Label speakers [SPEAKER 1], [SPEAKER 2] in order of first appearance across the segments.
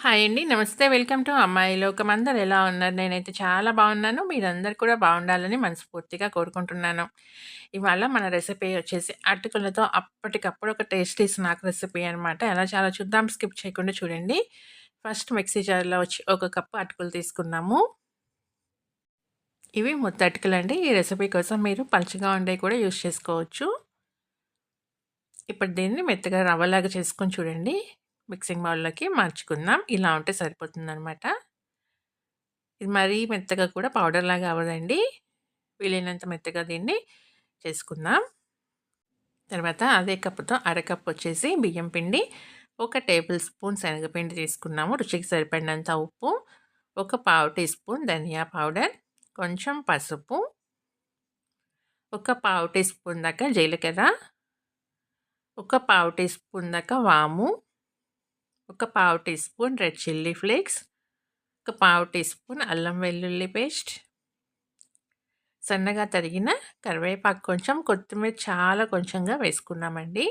[SPEAKER 1] Hi అండి. నమస్తే. Welcome to అమ్మాయి లోకం. అందరూ ఎలా ఉన్నారు? నేనైతే చాలా బాగున్నాను. మీరందరు కూడా బాగుండాలని మనస్ఫూర్తిగా కోరుకుంటున్నాను. ఇవాళ మన రెసిపీ వచ్చేసి అటుకులతో అప్పటికప్పుడు ఒక టేస్టీ స్నాక్ రెసిపీ అనమాట. ఎలా చాలా చూద్దాం. స్కిప్ చేయకుండా చూడండి. ఫస్ట్ మిక్సీ జార్‌లో వచ్చి ఒక కప్పు అటుకులు తీసుకున్నాము. ఇవి ముద్ద అటుకులండి. ఈ రెసిపీ కోసం మీరు పలుచగా ఉండేవి కూడా యూజ్ చేసుకోవచ్చు. ఇప్పుడు దీన్ని మెత్తగా రవ్వలాగా చేసుకొని చూడండి. మిక్సింగ్ బౌల్లోకి మార్చుకుందాం. ఇలా ఉంటే సరిపోతుందనమాట. ఇది మరీ మెత్తగా కూడా పౌడర్ లాగా అవ్వదండి. వీలైనంత మెత్తగా దీన్ని చేసుకుందాం. తర్వాత అదే కప్పుతో అరకప్పు వచ్చేసి బియ్యం పిండి ఒక టేబుల్ స్పూన్ శనగపిండి తీసుకున్నాము. రుచికి సరిపడినంత ఉప్పు ఒక పావు టీ స్పూన్ ధనియా పౌడర్ కొంచెం పసుపు ఒక పావు టీ స్పూన్ దాకా జీలకర్ర ఒక పావు టీ స్పూన్ దాకా వాము ఒక పావు teaspoon red chilli flakes ఒక పావు టీ స్పూన్ అల్లం వెల్లుల్లి పేస్ట్ సన్నగా తరిగిన కరివేపాకు కొంచెం కొత్తిమీర చాలా కొంచెంగా వేసుకున్నామండి.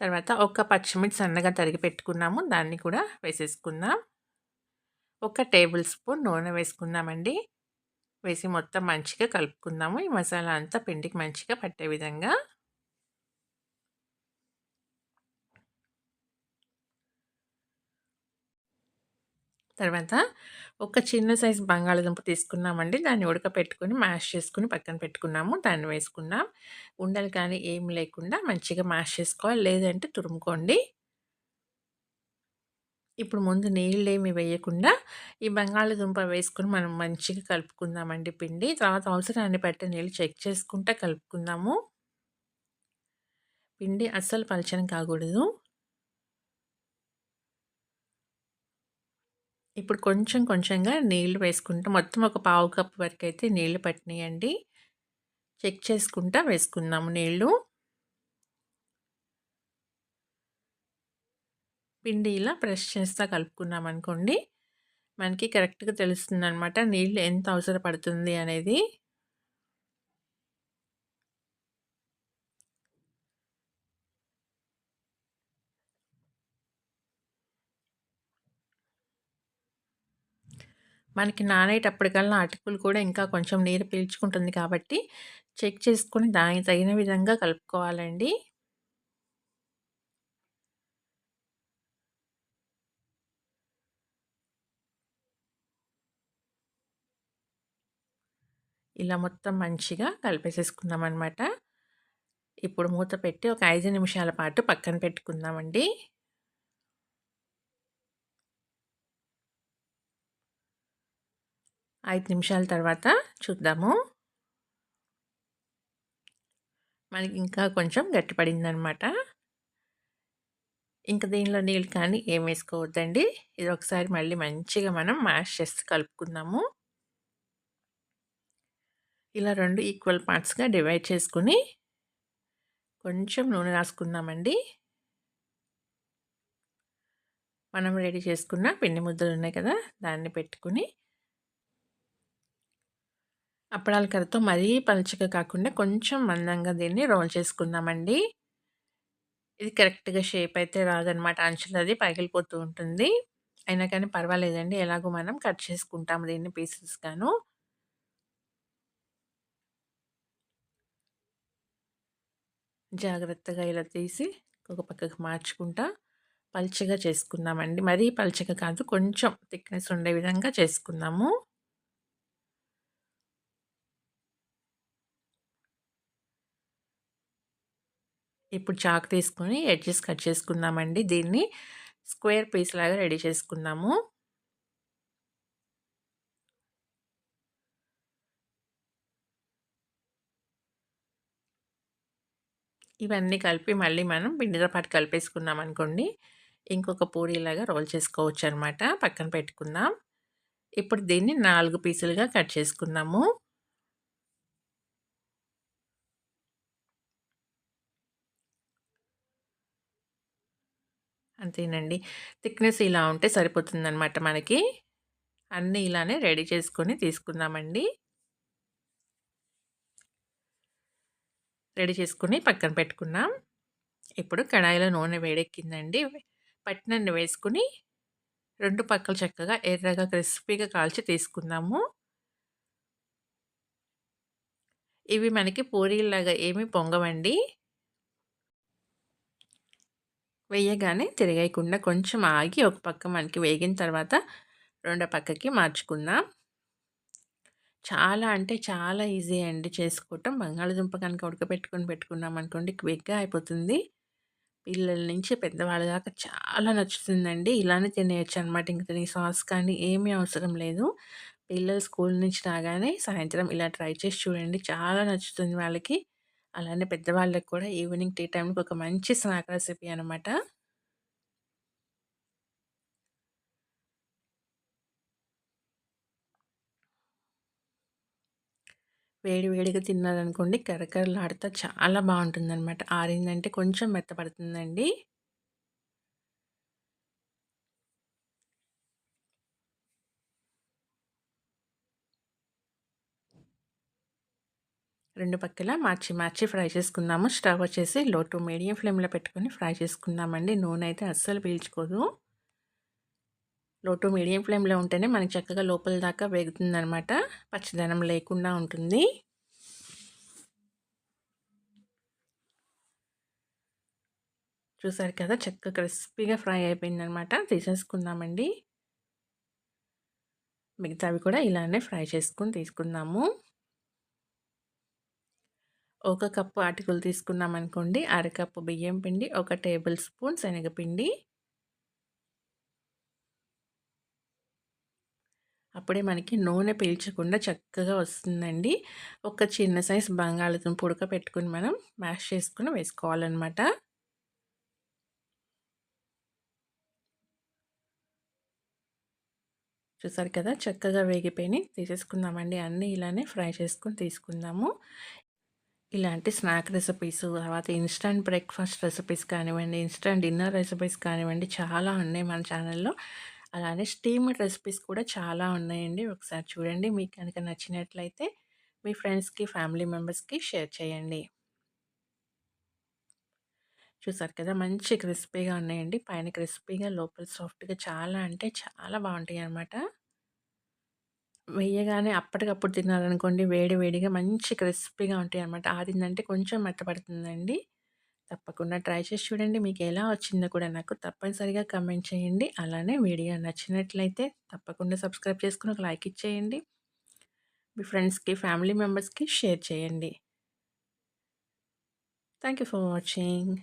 [SPEAKER 1] తర్వాత ఒక పచ్చిమిర్చి సన్నగా తరిగి పెట్టుకున్నాము దాన్ని కూడా వేసేసుకుందాం. ఒక టేబుల్ స్పూన్ నూనె వేసుకుందామండి. వేసి మొత్తం మంచిగా కలుపుకుందాము ఈ మసాలా అంతా పిండికి మంచిగా పట్టే విధంగా. తర్వాత ఒక చిన్న సైజు బంగాళదుంప తీసుకున్నామండి. దాన్ని ఉడకపెట్టుకొని మ్యాష్ చేసుకుని పక్కన పెట్టుకున్నాము. దాన్ని వేసుకున్నాం. ఉండలు కానీ ఏం లేకుండా మంచిగా మ్యాష్ చేసుకోవాలి. లేదంటే తురుముకోండి. ఇప్పుడు ముందు నీళ్ళు ఏమి వేయకుండా ఈ బంగాళదుంప వేసుకొని మనం మంచిగా కలుపుకుందామండి పిండి. తర్వాత అవసరాన్ని బట్టి నీళ్ళు చెక్ చేసుకుంటా కలుపుకుందాము. పిండి అస్సలు పలచని కాకూడదు. ఇప్పుడు కొంచెం కొంచెంగా నీళ్ళు వేసుకుంటా. మొత్తం ఒక పావు కప్పు వరకు అయితే నీళ్ళు పట్టినాయండి. చెక్ చేసుకుంటా వేసుకుందాము నీళ్ళు. పిండి ఇలా ప్రెస్ చేస్తా కలుపుకున్నాం అనుకోండి మనకి కరెక్ట్గా తెలుస్తుంది అనమాట నీళ్ళు ఎంత అవసరపడుతుంది అనేది. మనకి నానేటప్పటికల్లా అటుకులు కూడా ఇంకా కొంచెం నీరు పీల్చుకుంటుంది కాబట్టి చెక్ చేసుకొని దానికి తగిన విధంగా కలుపుకోవాలండి. ఇలా మొత్తం మంచిగా కలిపేసేసుకుందాం అనమాట ఇప్పుడు మూత పెట్టి ఒక ఐదు నిమిషాల పాటు పక్కన పెట్టుకుందామండి. ఐదు నిమిషాల తర్వాత చూద్దాము. మనకి ఇంకా కొంచెం గట్టిపడిందనమాట. ఇంకా దీనిలో నీళ్ళు కానీ ఏం వేసుకోవద్దండి. ఇది ఒకసారి మళ్ళీ మంచిగా మనం మ్యాష్ చేసి కలుపుకుందాము. ఇలా రెండు ఈక్వల్ పార్ట్స్గా డివైడ్ చేసుకుని కొంచెం నూనె రాసుకుందామండి. మనం రెడీ చేసుకున్న పిండి ముద్దలు ఉన్నాయి కదా దాన్ని పెట్టుకుని అప్పడాల కర్రతో మరీ పలుచగా కాకుండా కొంచెం మందంగా దీన్ని రోల్ చేసుకుందామండి. ఇది కరెక్ట్గా షేప్ అయితే రాదనమాట. అంచులు అది పగిలిపోతూ ఉంటుంది. అయినా కానీ పర్వాలేదండి. ఎలాగో మనం కట్ చేసుకుంటాము దీన్ని పీసెస్గాను జాగ్రత్తగా ఇలా తీసి ఒక పక్కకు మార్చుకుంటా పల్చగా చేసుకుందామండి. మరీ పల్చగా కాదు కొంచెం థిక్నెస్ ఉండే విధంగా చేసుకుందాము. ఇప్పుడు చాక్ తీసుకొని ఎడ్జెస్ కట్ చేసుకుందామండి. దీన్ని స్క్వేర్ పీస్ లాగా రెడీ చేసుకుందాము. ఇవన్నీ కలిపి మళ్ళీ మనం పిండితో పాటు కలిపేసుకున్నాం అనుకోండి. ఇంకొక పూరీలాగా రోల్ చేసుకోవచ్చు అనమాట పక్కన పెట్టుకుందాం. ఇప్పుడు దీన్ని నాలుగు పీసులుగా కట్ చేసుకుందాము. అంతేనండి థిక్నెస్ ఇలా ఉంటే సరిపోతుందన్నమాట మనకి అన్నీ ఇలానే రెడీ చేసుకొని తీసుకుందామండి రెడీ చేసుకుని పక్కన పెట్టుకున్నాం ఇప్పుడు కడాయిలో నూనె వేడెక్కిందండి. పట్టినన్ను వేసుకుని రెండు పక్కలు చక్కగా ఎర్రగా క్రిస్పీగా కాల్చి తీసుకుందాము. ఇవి మనకి పూరీలాగా ఏమి పొంగవండి. వేయగానే తిరగేయకుండా కొంచెం ఆగి ఒక పక్క మనకి వేగిన తర్వాత రెండో పక్కకి మార్చుకుందాం. చాలా అంటే చాలా ఈజీ అండి చేసుకోవటం. బంగాళదుంప కనుక ఉడకబెట్టుకొని పెట్టుకున్నాం అనుకోండి క్విక్‌గా అయిపోతుంది. పిల్లల నుంచి పెద్దవాళ్ళ దాకా చాలా నచ్చుతుందండి. ఇలానే తినేయొచ్చనమాట. ఇంక తినే సాస్ కానీ ఏమీ అవసరం లేదు. పిల్లలు స్కూల్ నుంచి రాగానే సాయంత్రం ఇలా ట్రై చేసి చూడండి. చాలా నచ్చుతుంది వాళ్ళకి. అలానే పెద్దవాళ్ళకి కూడా ఈవినింగ్ టీ టైంకి ఒక మంచి స్నాక్ రెసిపీ అనమాట. వేడి వేడిగా తిన్నారనుకోండి కరకరలాడుతా చాలా బావుంటుందనమాట. ఆరిందంటే కొంచెం మెత్తపడుతుందండి. రెండు పక్కల మార్చి మార్చి ఫ్రై చేసుకుందాము. స్టవ్ వచ్చేసి లో టు మీడియం ఫ్లేమ్‌లో పెట్టుకొని ఫ్రై చేసుకుందామండి. నూనె అయితే అస్సలు పీల్చుకోదు. లో టు మీడియం ఫ్లేమ్‌లో ఉంటేనే మనకి చక్కగా లోపల దాకా వేగుతుందనమాట. పచ్చదనం లేకుండా ఉంటుంది. చూసారు కదా చక్కగా క్రిస్పీగా ఫ్రై అయిపోయిందనమాట. తీసేసుకుందామండి. మిగతావి కూడా ఇలానే ఫ్రై చేసుకొని తీసుకుందాము. ఒక కప్పు అటుకులు తీసుకున్నామనుకోండి అరకప్పు బియ్యం పిండి ఒక టేబుల్ స్పూన్ శనగపిండి. అప్పుడే మనకి నూనె పీల్చకుండా చక్కగా వస్తుందండి. ఒక చిన్న సైజ్ బంగాళదుంప ఉడక పెట్టుకుని మనం మ్యాష్ చేసుకుని వేసుకోవాలన్నమాట. చూసారు కదా? చక్కగా వేగిపోయి తీసేసుకుందామండి. అన్నీ ఇలానే ఫ్రై చేసుకుని తీసుకుందాము. ఇలాంటి స్నాక్ రెసిపీస్ తర్వాత ఇన్స్టంట్ బ్రేక్ఫాస్ట్ రెసిపీస్ కానివ్వండి ఇన్స్టంట్ డిన్నర్ రెసిపీస్ కానివ్వండి చాలా ఉన్నాయి మన ఛానల్లో. అలానే స్టీమ్డ్ రెసిపీస్ కూడా చాలా ఉన్నాయండి. ఒకసారి చూడండి. మీకు కనుక నచ్చినట్లయితే మీ ఫ్రెండ్స్కి ఫ్యామిలీ మెంబర్స్కి షేర్ చేయండి. చూసారు కదా! మంచి క్రిస్పీగా ఉన్నాయండి. పైన క్రిస్పీగా లోపల సాఫ్ట్గా చాలా అంటే చాలా బాగుంటాయి అన్నమాట వేయగానే అప్పటికప్పుడు తినాలనుకోండి వేడి వేడిగా మంచి క్రిస్పీగా ఉంటాయి అన్నమాట ఆరిందంటే కొంచెం మెత్తపడుతుందండి. తప్పకుండా ట్రై చేసి చూడండి మీకు ఎలా వచ్చిందో కూడా నాకు తప్పనిసరిగా కమెంట్ చేయండి. అలానే వీడియో నచ్చినట్లయితే తప్పకుండా సబ్స్క్రైబ్ చేసుకుని ఒక లైక్ ఇచ్చేయండి. మీ ఫ్రెండ్స్కి ఫ్యామిలీ మెంబర్స్కి షేర్ చేయండి. Thank you for watching.